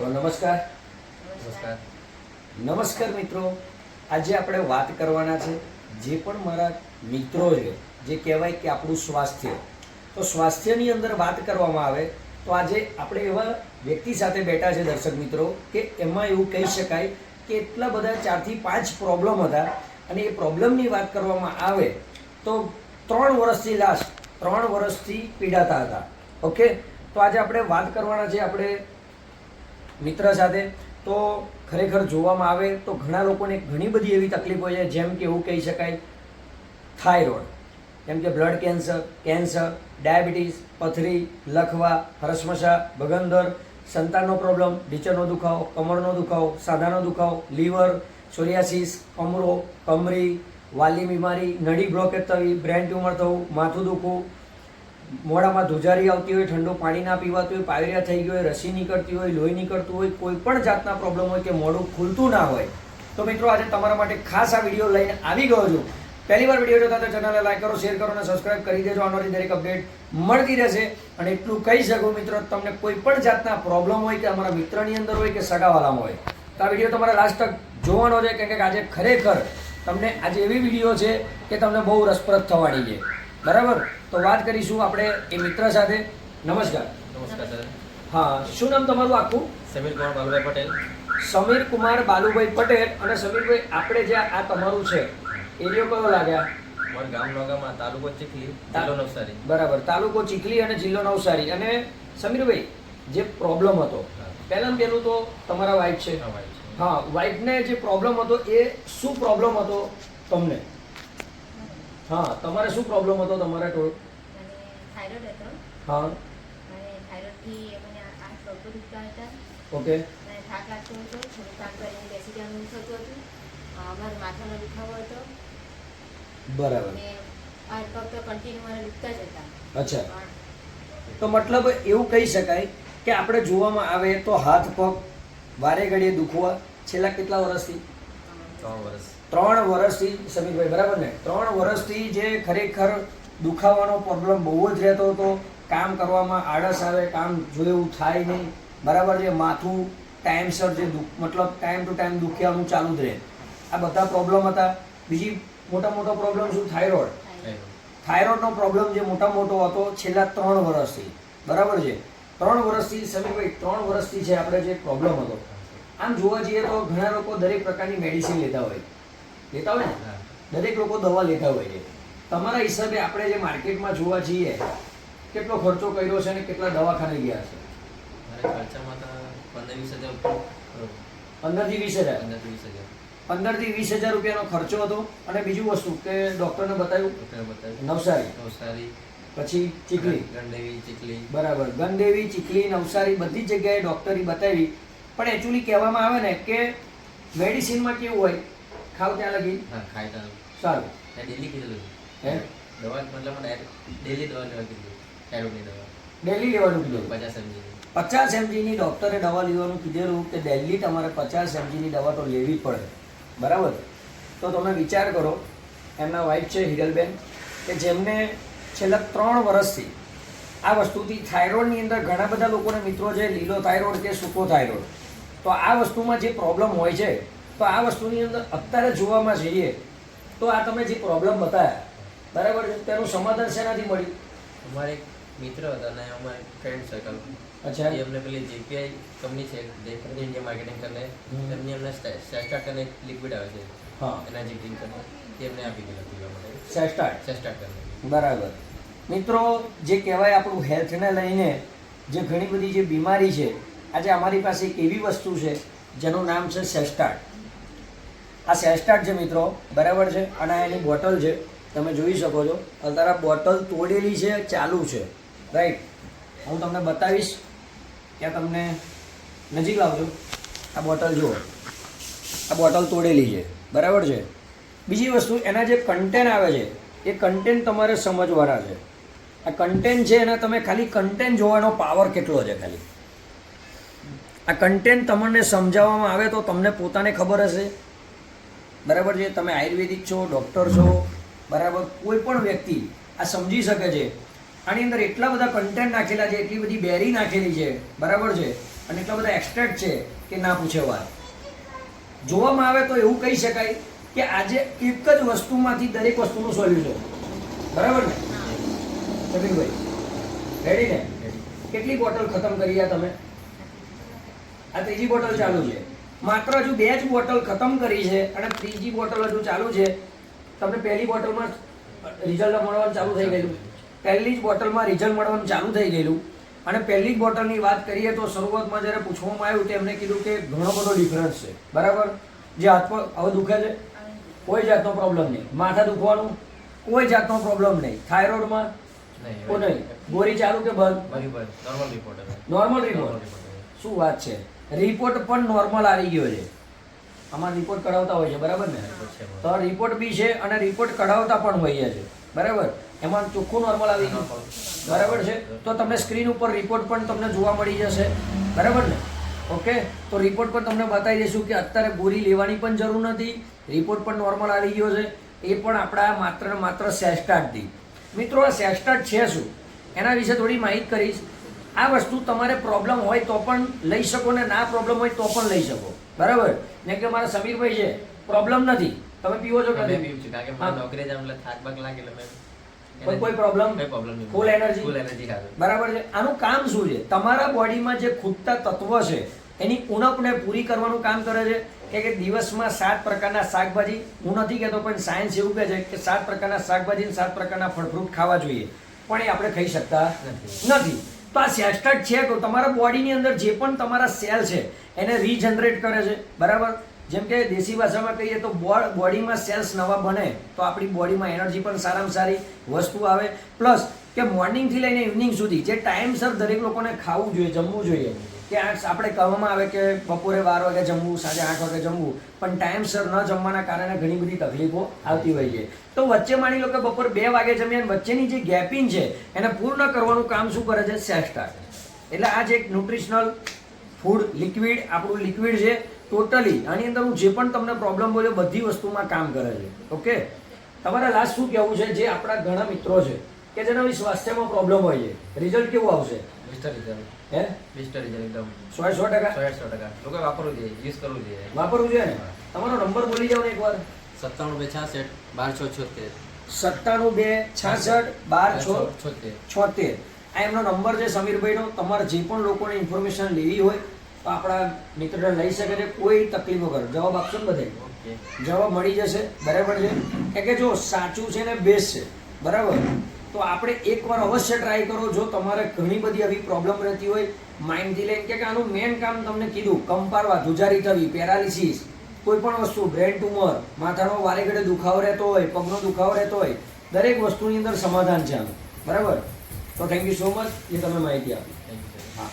તો નમસ્કાર. નમસ્કાર. નમસ્કાર મિત્રો. આજે આપણે વાત કરવાના છે જે પણ મારા મિત્રો છે જે કહેવાય કે આપણું સ્વાસ્થ્ય. તો સ્વાસ્થ્યની અંદર વાત કરવામાં આવે તો આજે આપણે એવા વ્યક્તિ સાથે બેઠા છે દર્શક મિત્રો કે એમાં એવું કહી શકાય કે એટલા બધા ચારથી પાંચ પ્રોબ્લેમ હતા અને એ પ્રોબ્લેમની વાત કરવામાં આવે તો ત્રણ વર્ષથી લાસ્ટ ત્રણ વર્ષથી પીડાતા હતા. ઓકે તો આજે આપણે વાત કરવાના છે આપણે મિત્ર સાથે. તો ખરેખર જોવામાં આવે તો ઘણા લોકોને ઘણી બધી એવી તકલીફો છે, જેમ કે એવું કહી શકાય, થાઇરોઇડ. જેમ કે બ્લડ કેન્સર કેન્સર, ડાયાબિટીસ, પથરી, લખવા, હરસમસા, ભગંદર, સંતાનનો પ્રોબ્લેમ ઢીચરનો દુખાવો, કમરનો દુખાવો, સાધાનો દુખાવો, લીવર, સોરિયાસિસ, કમરો, કમરી, વાલી બીમારી, નળી બ્લોકેજ થવી, બ્રેન ટ્યુમર થવું, માથું દુખવું મોઢામાં ધુજારી આવતી હોય, ઠંડુ પાણી ના પીવાતું હોય, પાયરિયા થઈ ગયું હોય, રસી નીકળતી હોય, લોહી નીકળતું હોય, કોઈ પણ જાતના પ્રોબ્લેમ હોય કે મોઢું ખુલતું ના હોય. તો મિત્રો, આજે તમારા માટે ખાસ આ વીડિયો લઈને આવી ગયો છું. પહેલી વાર વીડિયો જોતા તો ચેનલને લાઈક કરો શેર કરો અને સબસ્ક્રાઇબ કરી દેજો. આનાથી દરેક અપડેટ મળતી રહેશે. અને એટલું કહી શકું મિત્રો, તમને કોઈ પણ જાતના પ્રોબ્લેમ હોય કે અમારા મિત્રની અંદર હોય કે સગાવાલામાં હોય. તો આ વીડિયો તમારે લાસ્ટ તક જોવાનો છે, કેમ કે આજે ખરેખર તમને આજે એવી વીડિયો છે કે તમને બહુ રસપ્રદ થવાની છે. બરાબર? તો વાત કરીશું આપણે એ મિત્ર સાથે. નમસ્કાર. નમસ્કાર સર. હા શું નામ તમારું આખું? સમીર કુમાર બાલુભાઈ પટેલ. સમીર કુમાર બાલુભાઈ પટેલ અને સમીરભાઈ આપણે જે આ તમારું છે એરિયો કયો લાગ્યા? મારું ગામ તાલુકો ચીખલી જિલ્લો નવસારી. બરાબર તાલુકો ચીખલી અને જિલ્લો નવસારી. અને સમીરભાઈ જે પ્રોબ્લેમ હતો. પહેલાં પહેલું તો તમારા વાઈફ છે. હા, વાઈફને જે પ્રોબ્લેમ હતો એ શું પ્રોબ્લેમ હતો તમને? હા તમારે શું પ્રોબ્લેમ હતો તમારા ટોળ થાઇરોઇડ હતો. હા. મને થાઇરોઇડથી મને આ આ પગ દુખતા હતા. ઓકે. મને થાક લાગતો હતો થોડું કામ કરીને બેસી જવાનું થતું હતું. મારો માથાનો દુખાવો હતો. બરાબર. અને આ પગ તો કન્ટિન્યુ મને દુખતા જ હતા. અચ્છા. તો મતલબ એવું કહી શકાય કે આપણે જોવામાં આવે તો હાથ પગ વારે ઘડીએ દુખવા છેલ્લા કેટલા વર્ષથી? ત્રણ વર્ષ. ત્રણ વર્ષથી, સમીરભાઈ, બરાબર ને? ત્રણ વર્ષથી જે ખરેખર દુખાવાનો પ્રોબ્લેમ બહુ જ રહેતો હતો. કામ કરવામાં આળસ આવે, કામ જોયું થાય નહીં. બરાબર છે? માથું ટાઈમસર જે દુઃખ મતલબ ટાઈમ ટુ ટાઈમ દુખ્યાનું ચાલુ જ રહે. આ બધા પ્રોબ્લેમ હતા. બીજી મોટા મોટો પ્રોબ્લેમ શું? થાઇરોઇડ. થાઇરોઇડનો પ્રોબ્લેમ જે મોટા મોટો હતો છેલ્લા ત્રણ વર્ષથી. બરાબર છે? ત્રણ વર્ષથી, સમીરભાઈ, ત્રણ વર્ષથી છે આપણે જે પ્રોબ્લેમ હતો. આમ જોવા જઈએ તો ઘણા લોકો દરેક પ્રકારની મેડિસિન લેતા હોય. લેતા હોય ને દરેક લોકો દવા લેતા હોય છે. તમારા હિસાબે આપણે જે માર્કેટમાં જોવા જઈએ કેટલો ખર્ચો કર્યો છે અને કેટલા દવાખાને ગયા છે? ખર્ચામાં તો પંદર વીસ હજાર પંદરથી વીસ હજાર? પંદર વીસ હજાર. પંદરથી વીસ હજાર રૂપિયાનો ખર્ચો હતો. અને બીજું વસ્તુ કે ડૉક્ટરને બતાવ્યું? નવસારી. નવસારી. પછી ચીખલી. ગંડેવી ચીખલી. બરાબર. ગંદેવી ચીખલી નવસારી બધી જ જગ્યાએ ડૉક્ટરી બતાવી. પણ એકચ્યુઅલી કહેવામાં આવે ને કે મેડિસિનમાં કેવું હોય ખાવ ત્યાં લગી? હા ખાય ત્યાં સારું. ડેલી કીધેલું હે? દવા મતલબ ડેલી દવા લેવા કીધું થાઇરોઇડની દવા. ડેલી લેવાનું કીધું પચાસ એમજી પચાસ એમજીની ડૉક્ટરે દવા લેવાનું કીધેલું કે ડેલી તમારે પચાસ એમજીની દવા તો લેવી જ પડે. બરાબર? તો તમે વિચાર કરો એમના વાઈફ છે હિરલબેન કે જેમને છેલ્લા ત્રણ વર્ષથી આ વસ્તુથી થાઇરોઇડની અંદર ઘણા બધા લોકોને મિત્રો છે લીલો થાઇરોઇડ કે સૂકો થાઇરોઇડ તો આ વસ્તુમાં જે પ્રોબ્લેમ હોય છે તો આ વસ્તુની અંદર અત્યારે જોવામાં જઈએ તો આ તમે જે પ્રોબ્લેમ બતાવ્યા બરાબર છે? તેનું સમાધાન શેનાથી મળ્યું? અમારે એક મિત્ર હતા અને અમારે ફ્રેન્ડ સર્કલ અચ્છા. એ અમને પેલી જેપીઆઈ કંપની છે જે ઇન્ડિયા માર્કેટિંગ હમ. એમની અમને સેસ્ટાર્ટ અને લિક્વિડ આવે છે. હા. એના ડ્રિંક કરીને. તે એમને આપી દીધા સેસ્ટાર્ટ સેસ્ટાર્ટ કરીને. બરાબર. મિત્રો જે કહેવાય આપણું હેલ્થને લઈને જે ઘણી બધી જે બીમારી છે આજે અમારી પાસે એક એવી વસ્તુ છે જેનું નામ છે સેસ્ટાર્ટ આ સેસ્ટાર્ટ છે મિત્રો, બરાબર છે? અને એની બોટલ છે, તમે જોઈ શકો છો. અત્યારે બોટલ તોડેલી છે, ચાલુ છે. રાઈટ હું તમને બતાવીશ ત્યાં તમને નજીક લાવજો. આ બોટલ જુઓ. આ બોટલ તોડેલી છે. બરાબર છે? બીજી વસ્તુ, એના જે કન્ટેન્ટ આવે છે, એ કન્ટેન્ટ તમારે સમજવાના છે. આ કન્ટેન્ટ છે, એના તમે ખાલી કન્ટેન્ટ જોવાનો પાવર કેટલો છે ખાલી? આ કન્ટેન્ટ તમને સમજાવવામાં આવે તો તમને પોતાને ખબર હશે. બરાબર છે? તમે આયુર્વેદિક છો ડૉક્ટર છો બરાબર? કોઈ પણ વ્યક્તિ આ સમજી શકે છે. આની અંદર એટલા બધા કન્ટેન્ટ નાખેલા છે એટલી બધી બેરી નાખેલી છે બરાબર છે? અને એટલા બધા એક્સટ્રેક્ટ છે કે ના પૂછે વાત. જોવામાં આવે તો એવું કહી શકાય કે આજે એક જ વસ્તુમાંથી દરેક વસ્તુનું સોલ્યુશન બરાબર ને? સમીરભાઈ રેડી ને? કેટલી બોટલ ખતમ કરી તમે? આ ત્રીજી બોટલ ચાલુ છે. માત્ર હજુ બે જ બોટલ ખતમ કરી છે અને ત્રીજી બોટલ હજુ ચાલુ છે. તમને પહેલી બોટલમાં રિઝલ્ટ મળવાનું ચાલુ થઈ ગયેલું. પહેલી જ બોટલમાં રિઝલ્ટ મળવાનું ચાલુ થઈ ગયેલું. અને પહેલી જ બોટલની વાત કરીએ તો શરૂઆતમાં જ્યારે પૂછવામાં આવ્યું તો એમને કીધું કે ઘણો બધો ડિફરન્સ છે. બરાબર? જે હાથમાં હવે દુખે છે? કોઈ જાતનો પ્રોબ્લેમ નહીં. માથા દુખવાનું? કોઈ જાતનો પ્રોબ્લેમ નહીં. થાઇરોઇડમાં નહીં ગોરી ચાલુ કે બંધ? નોર્મલ રિપોર્ટ નોર્મલ રિપોર્ટ શું વાત છે? રિપોર્ટ પણ નોર્મલ આવી ગયો છે. આમાં રિપોર્ટ કઢાવતા હોય છે, બરાબર ને? તો રિપોર્ટ બી છે અને રિપોર્ટ કઢાવતા પણ હોઈએ છે. બરાબર? એમાં ચોખ્ખું નોર્મલ આવી ગયું. બરાબર છે? તો તમને સ્ક્રીન ઉપર રિપોર્ટ પણ તમને જોવા મળી જશે. બરાબર ને? ઓકે? તો રિપોર્ટ પણ તમને બતાવી દઈશું કે અત્યારે ગોળી લેવાની પણ જરૂર નથી. રિપોર્ટ પણ નોર્મલ આવી ગયો છે. એ પણ આપણા માત્ર માત્ર સેસ્ટાર્ટથી મિત્રો, આ સેસ્ટાર્ટ છે શું? એના વિશે થોડી માહિતી કરીશ. આ વસ્તુ તમારે પ્રોબ્લેમ હોય તો પણ લઈ શકો ને ના પ્રોબ્લેમ હોય તો પણ લઈ શકો. બરાબર? ને કે મારા સમીરભાઈ છે પ્રોબ્લેમ નથી. તમે પીવો છો કે મેં નથી? પીવું છું કારણ કે મારા નોકરી જામ એટલે થાક બાક લાગે એટલે મેં કોઈ પ્રોબ્લેમ નહીં. ફૂલ એનર્જી ફૂલ એનર્જી બરાબર છે. આનું કામ શું છે? તમારા બોડીમાં જે ખૂટતા તત્વ છે એની ઉણપને પૂરી કરવાનું કામ કરે છે. કે કે દિવસમાં સાત પ્રકારના શાકભાજી હું નથી કહેતો પણ સાયન્સ એવું કહે છે કે સાત પ્રકારના શાકભાજી સાત પ્રકારના ફળ ફ્રૂટ ખાવા જોઈએ. પણ એ આપણે ખાઈ શકતા નથી. તો આ સેસ્ટટ છે તો તમારા બોડીની અંદર જે પણ તમારા સેલ છે, એને રીજનરેટ કરે છે. બરાબર? જેમ કે દેશી ભાષામાં કહીએ તો બોડ- બોડીમાં સેલ્સ નવા બને, તો આપણી બોડીમાં એનર્જી પણ સારામાં સારી વસ્તુ આવે. પ્લસ કે મોર્નિંગથી લઈને ઇવનિંગ સુધી જે ટાઈમસર દરેક લોકોને ખાવું જોઈએ, જમવું જોઈએ. કે આપણે કહેવામાં આવે કે બપોરે બાર વાગે જમવું, સાંજે આઠ વાગે જમવું, પણ ટાઈમસર ન જમવાના કારણે ઘણી બધી તકલીફો આવતી હોય છે. તો વચ્ચે માની લો કે બપોર બે વાગે જમીએ વચ્ચેની જે ગેપિંગ છે, એને પૂર્ણ કરવાનું કામ શું કરે છે? સેસ્ટાર એટલે આ જે એક ન્યુટ્રિશનલ ફૂડ લિક્વિડ આપણું લિક્વિડ છે ટોટલી આની અંદર હું જે પણ તમને પ્રોબ્લેમ બોલ્યો, બધી વસ્તુમાં કામ કરે છે. ઓકે તમારે લાસ્ટ શું કહેવું છે? જે આપણા ઘણા મિત્રો છે, કે જેના સ્વાસ્થ્યમાં પ્રોબ્લેમ હોય છે રિઝલ્ટ કેવું આવશે? હે? મિસ્ટર એકદમ. સો સો ટકા? સો સો ટકા. લોકો વાપરવું જોઈએ યુઝ કરવું જોઈએ. વાપરવું જોઈએ ને? તમારો નંબર બોલી જાવ ને એકવાર. સત્તાણું બે છાસઠ બાર છ છોતેર. સત્તાણું બે છાસઠ બાર છોતેર. છોતેર. આ એમનો નંબર છે સમીરભાઈનો. તમારે જે પણ લોકોને ઇન્ફોર્મેશન લેવી હોય તો આપણા મિત્રને લઈ શકે છે. કોઈ તકલીફ વગર જવાબ આપશો ને બધે જવાબ મળી જશે. બરાબર છે? કે જો સાચું છે ને બેસ્ટ છે. બરાબર? તો આપણે એકવાર અવશ્ય ટ્રાય કરો. જો તમારે ઘણી બધી આવી પ્રોબ્લેમ રહેતી હોય માઇન્ડથી લઈને કે આનું મેઇન કામ તમને કીધું કંપારવા ધુજારી થવી પેરાલિસિસ કોઈ પણ વસ્તુ બ્રેન ટ્યુમર માથાનો વારે ઘડે દુખાવો રહેતો હોય પગનો દુખાવો રહેતો હોય દરેક વસ્તુની અંદર સમાધાન છે આનું. બરાબર? તો થેન્ક યુ સો મચ એ તમે માહિતી આપી. થેન્ક યુ હા.